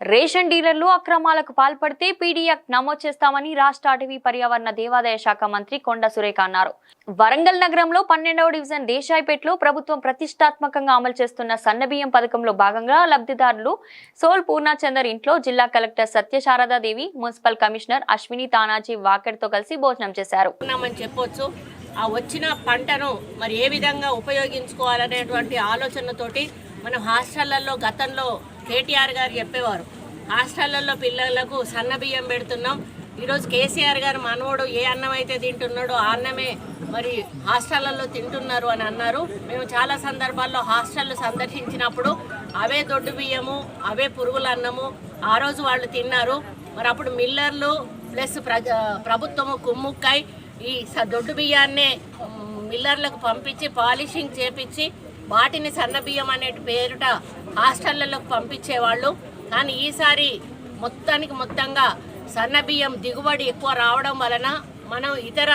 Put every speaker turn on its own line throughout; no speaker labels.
Ration డీలర్లు అక్రమాలకు పాల్పడితే పీడీఎఫ్ నమోదు చేస్తామని రాష్ట్ర అటవీ పర్యావరణ దేవాదాయ శాఖ మంత్రి కొండ సురేఖ అన్నారు. వరంగల్ నగరంలో పన్నెండవ డివిజన్ దేశాయిపేటలో ప్రభుత్వం ప్రతిష్టాత్మకంగా అమలు చేస్తున్న సన్నబియ్యం పథకంలో భాగంగా లబ్ధిదారులు సోల్ పూర్ణచందర్ ఇంట్లో జిల్లా collector Satyasaradadevi municipal commissioner Ashwini Tanaji వాకెడ్తో కలిసి భోజనం చేశారు.
చెప్పొచ్చు. ఆ వచ్చిన పంటను మరి ఏ విధంగా ఉపయోగించుకోవాలనేటువంటి ఆలోచనతోటి మనం హాస్టళ్ళలో గతంలో కేటీఆర్ గారు చెప్పేవారు. హాస్టళ్ళలో పిల్లలకు సన్న బియ్యం పెడుతున్నాం. ఈరోజు కేసీఆర్ గారు మనవడు ఏ అన్నం అయితే తింటున్నాడో ఆ అన్నమే మరి హాస్టళ్ళలో తింటున్నారు అని అన్నారు. మేము చాలా సందర్భాల్లో హాస్టళ్ళు సందర్శించినప్పుడు అవే దొడ్డు బియ్యము అవే పురుగుల అన్నము ఆ రోజు వాళ్ళు తిన్నారు. మరి అప్పుడు మిల్లర్లు ప్లస్ ప్రజ ప్రభుత్వము కుమ్ముక్కై ఈ స- దొడ్డు బియ్యాన్నే మిల్లర్లకు పంపించి పాలిషింగ్ చేపించి వాటిని సన్న బియ్యం అనే పేరుట హాస్టళ్ళలోకి పంపించేవాళ్ళు. కానీ ఈసారి మొత్తానికి మొత్తంగా సన్న బియ్యం దిగుబడి ఎక్కువ రావడం వలన మనం ఇతర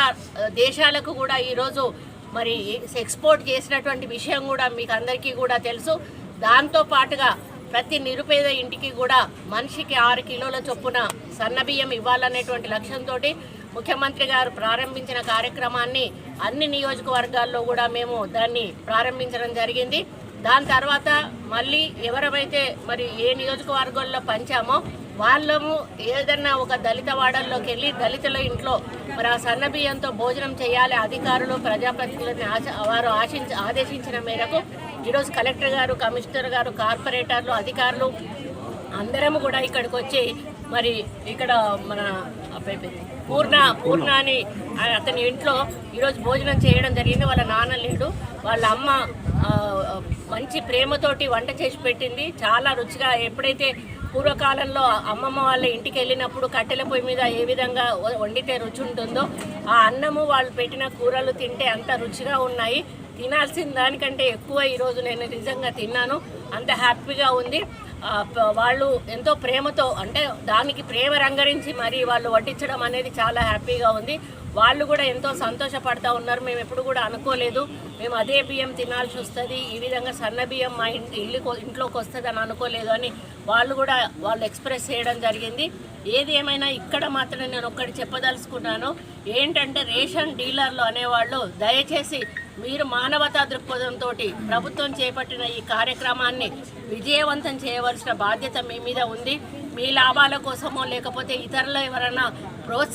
దేశాలకు కూడా ఈరోజు మరి ఎక్స్పోర్ట్ చేసినటువంటి విషయం కూడా మీకు అందరికీ కూడా తెలుసు. దాంతో పాటుగా ప్రతి నిరుపేద ఇంటికి కూడా మనిషికి ఆరు కిలోల చొప్పున సన్నబియ్యం ఇవ్వాలనేటువంటి లక్ష్యంతో ముఖ్యమంత్రి గారు ప్రారంభించిన కార్యక్రమాన్ని అన్ని నియోజకవర్గాల్లో కూడా మేము దాన్ని ప్రారంభించడం జరిగింది. దాని తర్వాత మళ్ళీ ఎవరైతే మరి ఏ నియోజకవర్గాల్లో పంచామో వాళ్ళము ఏదన్నా ఒక దళిత వాడల్లోకి వెళ్ళి దళితుల ఇంట్లో మరి ఆ సన్న బియ్యంతో భోజనం చేయాలి అధికారులు ప్రజాప్రతినిధులని ఆశ వారు ఆశించ ఆదేశించిన మేరకు ఈరోజు కలెక్టర్ గారు కమిషనర్ గారు కార్పొరేటర్లు అధికారులు అందరము కూడా ఇక్కడికి వచ్చి మరి ఇక్కడ మన పూర్ణ పూర్ణ అని అతని ఇంట్లో ఈరోజు భోజనం చేయడం జరిగింది. వాళ్ళ నాన్న లేడు. వాళ్ళ అమ్మ మంచి ప్రేమతోటి వంట చేసి పెట్టింది. చాలా రుచిగా ఎప్పుడైతే పూర్వకాలంలో అమ్మమ్మ వాళ్ళ ఇంటికి వెళ్ళినప్పుడు కట్టెల పొయ్యి మీద ఏ విధంగా వండితే రుచి ఉంటుందో ఆ అన్నము వాళ్ళు పెట్టిన కూరలు తింటే అంత రుచిగా ఉన్నాయి. తినాల్సిన దానికంటే ఎక్కువ ఈరోజు నేను నిజంగా తిన్నాను. అంత హ్యాపీగా ఉంది. వాళ్ళు ఎంతో ప్రేమతో అంటే దానికి ప్రేమ రంగరించి మరి వాళ్ళు వడ్డించడం అనేది చాలా హ్యాపీగా ఉంది. వాళ్ళు కూడా ఎంతో సంతోషపడతా ఉన్నారు. మేము ఎప్పుడు కూడా అనుకోలేదు. మేము అదే బియ్యం తినాల్సి వస్తుంది. ఈ విధంగా సన్న బియ్యం మా ఇల్లు ఇంట్లోకి వస్తుంది అని అనుకోలేదు అని వాళ్ళు కూడా వాళ్ళు ఎక్స్ప్రెస్ చేయడం జరిగింది. ఏది ఏమైనా ఇక్కడ మాత్రం నేను ఒక్కటి చెప్పదలుచుకున్నాను. ఏంటంటే రేషన్ డీలర్లు అనేవాళ్ళు దయచేసి మీరు మానవతా దృక్పథంతో ప్రభుత్వం చేపట్టిన ఈ కార్యక్రమాన్ని విజయవంతం చేయవలసిన బాధ్యత మీ మీద ఉంది. మీ లాభాల కోసమో లేకపోతే ఇతరులు ఎవరైనా ప్రోత్సహ